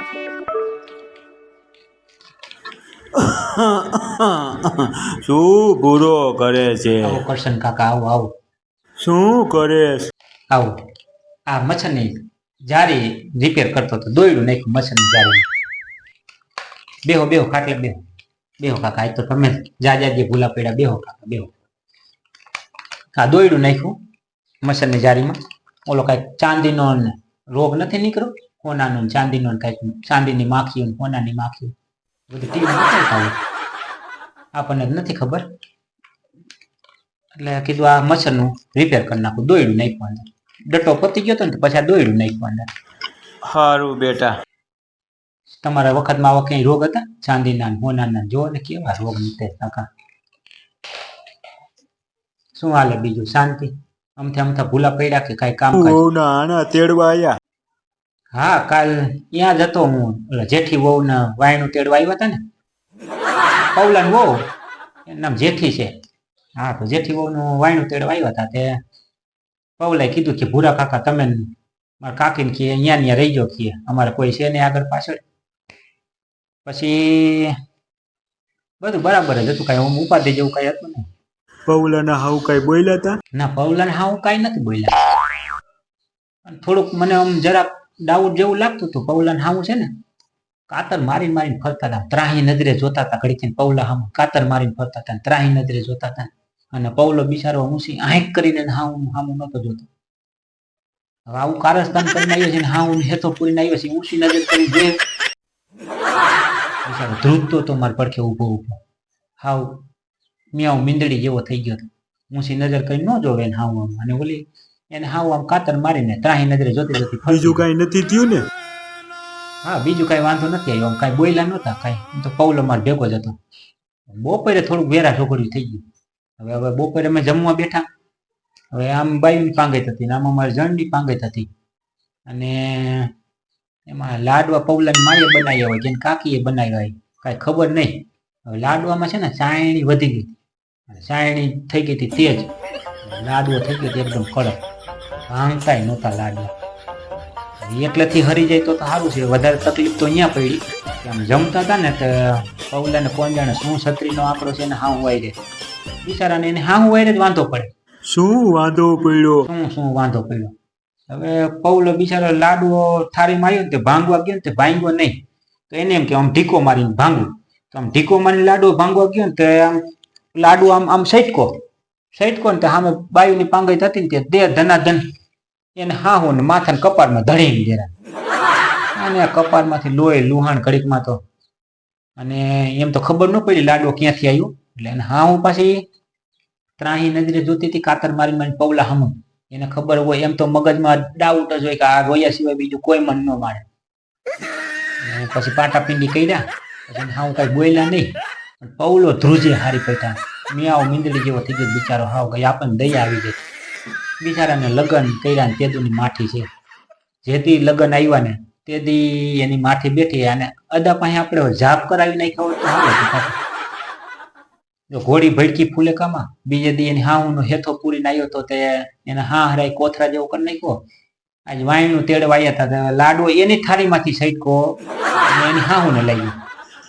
શું ભૂરો કરે છે? આવો કરશન કાકા આવો આવો. શું કરે આવો. આ મચ્છરની જારી રિપેર કરતો હતો. દોયડું નાખ્યું મચ્છરની જારી બેહો બેહો ખાટલે બેહો. બેહો કાકા આજ તો તમે જ જા જા ભૂલા પડ્યા બેહો કાકા બેહો. આ દોયડું નાખ્યું મચ્છરની જારીમાં. ઓલો કાંઈક ચાંદીનો ને રોગ નથી નીકળ્યો? સોનાનો ને ચાંદીનો ને કાંઈક ચાંદીની માખીઓ ને સોનાની માખીઓ બધું ટીવી બતાવતા આપણને નથી ખબર એટલે કીધું આ મચ્છરનું રિપેર કરી નાખું દોયડું નાખ્યું અંદર ડટો પતી ગયો હતો ને પછી આ દોયડું નાખ્યું અંદર સારું બેટા તમારા વખતમાં આવા કઈ રોગ હતા ચાંદીના ને હોનાના જો ને કેવા રોગ નીકળે કાકા શું હાલે બીજું શાંતિ અમથે અમથા ભૂલા પડ્યા કે કાંઈ કામ આણા તેડવા આયા હા કાલ ત્યાં જ હતો હું. એટલે જેઠી વહુ ને વાયણું તેડવા આવ્યા હતા ને. પૌલન વહુ એનું નામ જેઠી છે. હા તો જેઠી વહુ નું વાયણું તેડવા આવ્યા હતા તે પૌલાએ કીધું કે ભૂરા કાકા તમે મારા કાકીને કે અહીંયા ત્યાં રહી ગયો કે અમારે કોઈ છે નહીં આગળ પાછળ. પછી બધું બરાબર જ હતું કાંઈ હું ઉપાધિ જેવું કાંઈ હતું નહીં. પૌલાના હાવ કઈ બોલ્યા હતા ના પૌલાને હા હું કાંઈ નથી બોલ્યા. અને થોડુંક મને આમ જરાક ડાઉટ જેવું લાગતું હતું પૌલાને હામું છે ને, કાતર મારીને મારીને ફરતા હતા, ત્રાહી નજરે જોતા હતા ઘડીથી પૌલા હામું કાતર મારીને ફરતા હતા, ત્રાહી નજરે જોતા હતા. અને પૌલો બિચારો ઊંસી આંખ કરીને હામું હામું નતો જોતો. હવે આવું કારસ્તાન કરીને આવ્યો છે ને હાવું હેતો પૂરીને આવ્યો છે ઊંસી નજર કરી જે બિચારો ધ્રુજતો તો મારા પડખે ઊભો ઊભો. હાવ મિયાવ મીંદડી જેવો થઈ ગયો હતો. ઊંસી નજર કરી ન જોવે ને હાવ અને ઓલી એને હાવ આમ કાતર મારીને ત્રાહી નજરે જોતી જોતી બીજું કઈ નથી થયું ને? હા બીજું કઈ વાંધો નથી આવ્યો. આમ કાંઈ બોયલા નહોતા કાંઈ. તો પૌલો માર ભેગો જ હતો. બપોરે થોડુંક વેરા છોકરી થઈ ગયું. હવે હવે બપોરે અમે જમવા બેઠા. હવે આમ બાયુની પાંગત હતી ને આમ અમારે જણની પાંગત હતી અને એમાં લાડવા પૌલાની માએ બનાવ્યા હોય જેને કાકીએ બનાવ્યા હોય કાંઈ ખબર નહીં. હવે લાડવામાં છે ને ચાયણી વધી ગઈ. અને ચાયણી થઈ ગઈ હતી તેજ. લાડવો થઈ ગયો એકદમ કડક. ભાંગતાય નહોતા લાડવા. એટલેથી હરી જાય તો તો સારું છે. વધારે તકલીફ તો અહીંયા પડી. આમ જમતા હતા ને તો પૌલાને કોણ જાણે શું છત્રીનો આંકડો છે ને હા વાય વાયરે? બિચારાને એને હું વાયરે જ વાંધો પડે. શું વાંધો પડ્યો? શું શું વાંધો પડ્યો? હવે પૌલો બિચારો લાડવો થાળીમાં આવ્યો ને તે ભાંગવા ગયો ને તે ભાંગ્યો નહીં. તો એને એમ કે આમ ઢીકો મારીને ભાંગવું તો આમ ઢીકો મારીને લાડવો ભાંગવા ગયો ને તે આમ લાડુ આમ આમ સૈટકો. સૈટકો ને તે સામે બાયુની પાંગઈ થતી ને તે દે ધનાધન. એને હાહુ ને માથા ને કપાળમાં ધડી જરા અને આ કપાળમાંથી લોહી, લુહાણ ઘડીકમાં તો. અને એમ તો ખબર ન પડી લાડવો ક્યાંથી આવ્યો એટલે એને હાહુ પાછી ત્રાહી નજરે જોતી હતી કાતર મારી મારી પૌલા હમું. એને ખબર હોય એમ તો મગજમાં ડાઉટ જ હોય કે આ રોયા સિવાય બીજું કોઈ મન ન માણે. પછી પાટા પિંડી કર્યા. પછી હાઉ કઈ બોલ્યા નહીં. પણ પૌલો ધ્રુજે હારી પૈઠા મિયાઓ મીંદડી જેવો થઈ ગયો બિચારો. હાવ કઈ આપણને દયા આવી ગઈ. બિચારાને લગ્ન કર્યા ને તેદુની માઠી છે. જેથી લગ્ન આવ્યા ને તેથી એની માઠી બેઠી અને અદા પાસે આપણે જાપ કરાવી નાખ્યા હોય તો હાલે. જો ઘોડી ભડકી ફૂલે કામાં બીજે દી એની હાહુનો હેથો પૂરીને આવ્યો તો તે એને હા હરાય કોથરા જેવો કરી નાખ્યો. આજ વાયણું તેડવા આવ્યા હતા લાડવો એની થાળીમાંથી સૈટકો એની હાહુને લઈ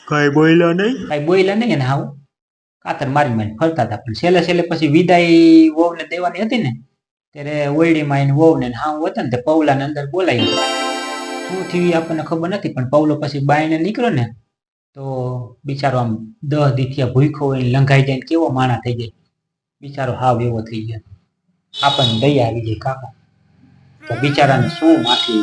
કઈ બોલ્યા નહીં? કઈ બોલ્યા નહીં એને હાવ કાતર મારી મારી ફરતા હતા પણ છેલ્લે છેલ્લે પછી વિદાય વહુને દેવાની હતી ને ત્યારે ઓયડીમાં એને વહુ ને હાવ હતા ને તે પૌલાને અંદર બોલાવી. શું થયું આપણને ખબર નથી, પણ પૌલો પછી બાઈને નીકળ્યો ને તો બિચારો આમ દહ દીથિયા ભૂખો હોય લંઘાઈ જાય કેવો માણા થઈ જાય. બિચારો હાવ એવો થઈ ગયો. આપણને દયા આવી જાય કાકા. બિચારાને શું માથે